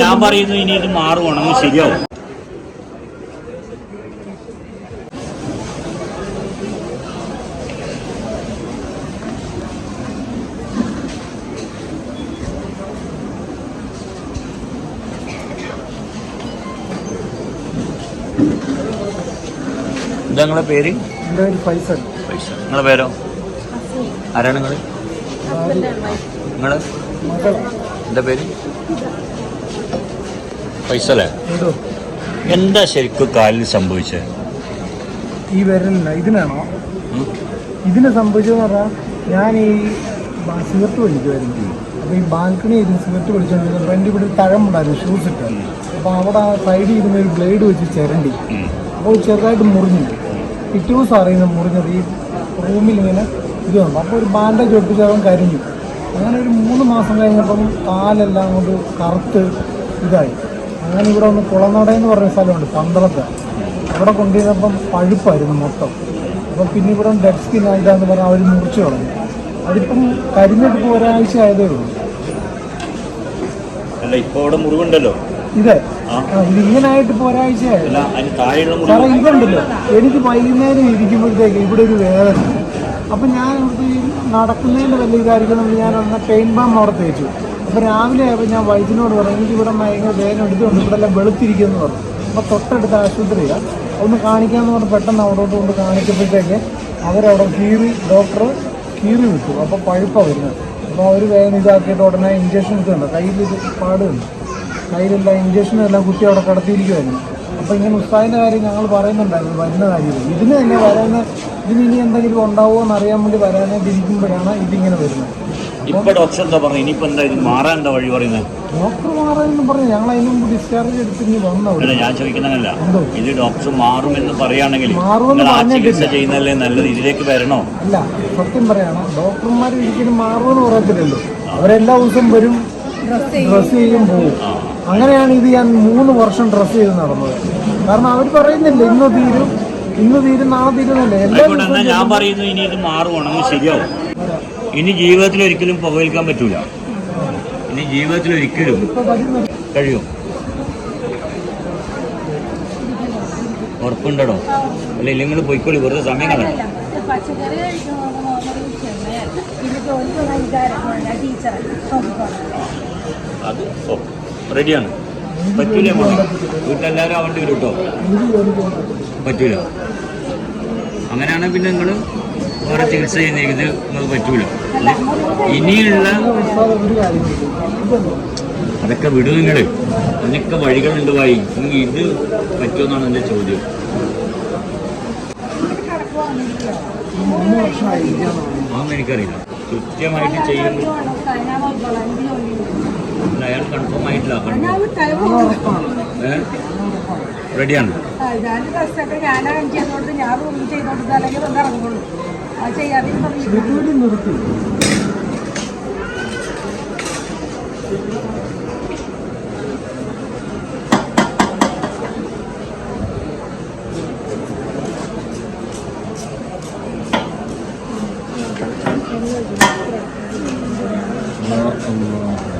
ഞാൻ പറയുന്നു ഇനി ഇത് മാറുവാണെങ്കിൽ ശരിയാവും. എന്താ നിങ്ങളെ പേര്? ഫൈസൽ. പൈസ നിങ്ങളെ പേരോ? ആരാണ് നിങ്ങൾ മകളെ. എന്താ പേര്? അല്ലേ എന്താ? ശരിക്കും കാലിൽ സംഭവിച്ചത് ഈ വിരലിന് ഇതിനാണോ? ഇതിന് സംഭവിച്ചതെന്ന് പറഞ്ഞാൽ ഞാൻ ഈ സിഗരറ്റ് വലിക്കുമായിരുന്നു അപ്പോൾ ഈ ബാൽക്കണി ഇരുന്ന് സിഗരറ്റ് വലിച്ചുകൊണ്ടിരുന്നപ്പോൾ എന്റെ ഇവിടെ തഴമുണ്ടായിരുന്നു ഷൂസ് ഇട്ട്. അപ്പോൾ അവിടെ ആ സൈഡിൽ ഇരുന്ന് ഒരു ബ്ലേഡ് വെച്ച് ചിരണ്ടി. അപ്പോൾ ചെറുതായിട്ട് മുറിഞ്ഞു. പിറ്റേ ദിവസം അറിയുന്നത് മുറിഞ്ഞത്. ഈ റൂമിൽ ഇങ്ങനെ ഇത് വന്നു അപ്പോൾ ഒരു ബാൻഡേജ് ഒട്ടിച്ച് അവൻ കരിഞ്ഞു. അങ്ങനെ ഒരു മൂന്ന് മാസം കഴിഞ്ഞപ്പം കാലെല്ലാം കൊണ്ട് കറുത്ത് ഇതായി. അങ്ങനെ ഇവിടെ ഒന്ന് കുളനട എന്ന് പറഞ്ഞ സ്ഥലമുണ്ട് പന്തളത്ത്. അവിടെ കൊണ്ടുവന്നപ്പം പഴുപ്പായിരുന്നു മൊത്തം. അപ്പം പിന്നെ ഇവിടെ ഡെഡ് സ്കിൻ ആയിട്ടാന്ന് പറഞ്ഞാൽ അവർ മുറിച്ച് കളഞ്ഞു. അതിപ്പം കരിഞ്ഞിട്ട് ഇപ്പോൾ ഒരാഴ്ച ആയതേ ഉള്ളൂ. അല്ല ഇപ്പൊ അവിടെ മുറിവുണ്ടല്ലോ? ഇത്. ഇങ്ങനെ ആയിട്ട് ഇപ്പോൾ ഒരാഴ്ചയായി ഇതുണ്ടല്ലോ. എനിക്ക് വൈകുന്നേരം ഇരിക്കുമ്പോഴത്തേക്ക് ഇവിടെ ഒരു വേദന. അപ്പം ഞാൻ ഇവിടുത്തെ ഈ നടക്കുന്നതിന്റെ വലിയ ഇതായിരിക്കണം ഞാൻ അന്ന് പെയിൻ ബാം അവിടെ തേച്ചു. അപ്പോൾ രാവിലെ ആയപ്പോൾ ഞാൻ വൈദ്യനോട് പറഞ്ഞു എനിക്ക് ഇവിടെ ഭയങ്കര വേദന എടുത്തുകൊണ്ട് ഇവിടെ എല്ലാം വെളുത്തിരിക്കുമെന്ന് പറഞ്ഞു. അപ്പോൾ തൊട്ടടുത്ത ആശുപത്രിയാണ് ഒന്ന് കാണിക്കാമെന്ന് പറഞ്ഞ് പെട്ടെന്ന് അവിടോട്ട് കൊണ്ട് കാണിച്ചപ്പോഴത്തേക്ക് അവരവിടെ കീറി ഡോക്ടർ കീറി വിട്ടു. അപ്പോൾ പഴുപ്പാണ് വരുന്നത്. അപ്പോൾ അവർ വേദന ഇതാക്കിയിട്ട് ഉടനെ ഇഞ്ചക്ഷൻ ഇട്ടുണ്ട് കയ്യിൽ ഇത് കയ്യിലുള്ള ഇഞ്ചക്ഷനും എല്ലാം കുത്തി അവിടെ കടത്തിയിരിക്കുമായിരുന്നു അപ്പോൾ ഇങ്ങനെ ഉസ്താദിന്റെ കാര്യം ഞങ്ങൾ പറയുന്നുണ്ടായിരുന്നു വരുന്ന കാര്യം. ഇതിന് തന്നെ വരാൻ ഇതിന് ഇനി എന്തെങ്കിലും ഉണ്ടാവുമോ എന്നറിയാൻ വേണ്ടി വരാനായിട്ട് ഇരിക്കുമ്പോഴാണ് ഇതിങ്ങനെ വരുന്നത്. ഇപ്പൊ ഡോക്ടർ എന്താ പറഞ്ഞു? ഇനിയിപ്പോ എന്താ ഇത് മാറാൻ എന്താ വഴി പറയുന്നത് ഡോക്ടർ മാറാന്ന് പറഞ്ഞു ഞങ്ങൾ അതിന് മുമ്പ് ഡിസ്ചാർജ് എടുത്തിട്ട് ഇനി വന്നു. അല്ല ഞാൻ ചോദിക്കുന്നതല്ല? ഇത് ഡോക്ടർ മാറുമെന്ന് പറയുകയാണെങ്കിൽ മാറുമെന്ന് നിങ്ങൾ ആ. ചികിത്സ ചെയ്യുന്നതല്ലേ നല്ലത്? ഇതിലേക്ക് വരണോ? അല്ല സത്യം പറയണം. ഡോക്ടർമാർ ഒരിക്കലും മാറുമെന്ന് പറയത്തില്ലല്ലോ. അവരെല്ലാ ദിവസവും വരും ഡ്രസ് ചെയ്യും. പോകും. അങ്ങനെയാണ് ഇത് ഞാൻ മൂന്ന് വർഷം ഡ്രസ് ചെയ്ത് നടന്നത്. കാരണം അവർ പറയുന്നില്ല ഇന്ന് തീരും ഇന്ന് തീരും നാളെ തീരുന്നല്ലേ എല്ലാ ഞാൻ പറയുന്നു ഇനി ഇത് മാറുവാണെങ്കിൽ ശരിയാവും. ഇനി ജീവിതത്തിൽ ഒരിക്കലും പുകവലിക്കാൻ പറ്റൂല. ഇനി ജീവിതത്തിൽ ഒരിക്കലും കഴിയും. ഉറപ്പുണ്ടോ അല്ല ഇല്ലെങ്കിൽ പോയിക്കോളി വെറുതെ സമയം കളയാം. അത് റെഡിയാണ്. പറ്റൂല വീട്ടെല്ലാവരും വീട്ടിലെല്ലാവരും ആവേണ്ടി വരും കേട്ടോ. പറ്റൂല. അങ്ങനെയാണെങ്കിൽ പിന്നെ നിങ്ങൾ വേറെ ചികിത്സ ചെയ്യുന്ന ഇത് നിങ്ങൾക്ക് പറ്റൂല. ഇനിയുള്ള അതൊക്കെ വിടും നിങ്ങൾ അതിനൊക്കെ വഴികളുണ്ട് വായി ഇത് പറ്റുമെന്നാണ് എന്റെ ചോദ്യം. അതൊന്നും എനിക്കറിയില്ല. കൃത്യമായിട്ട് ചെയ്യുന്നു. അയാൾ കൺഫേം ആയിട്ടില്ല. റെഡിയാണ് ഞാൻ ഡ്രസ്സൊക്കെ ഞാനാണ് ചെയ്തോണ്ട് ഞാൻ റൂമിൽ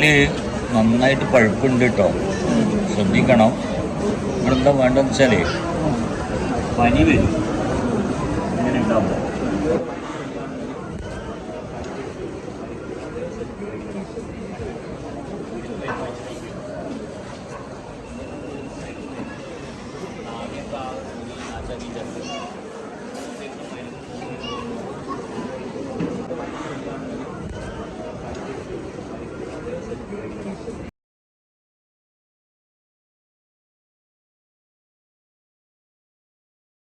ഉള്ളിൽ നന്നായിട്ട് പഴുപ്പുണ്ട് കേട്ടോ ശ്രദ്ധിക്കണം. എന്താ വേണ്ടതെന്ന് വെച്ചാൽ പനി വരും. അങ്ങനെ ഉണ്ടാവും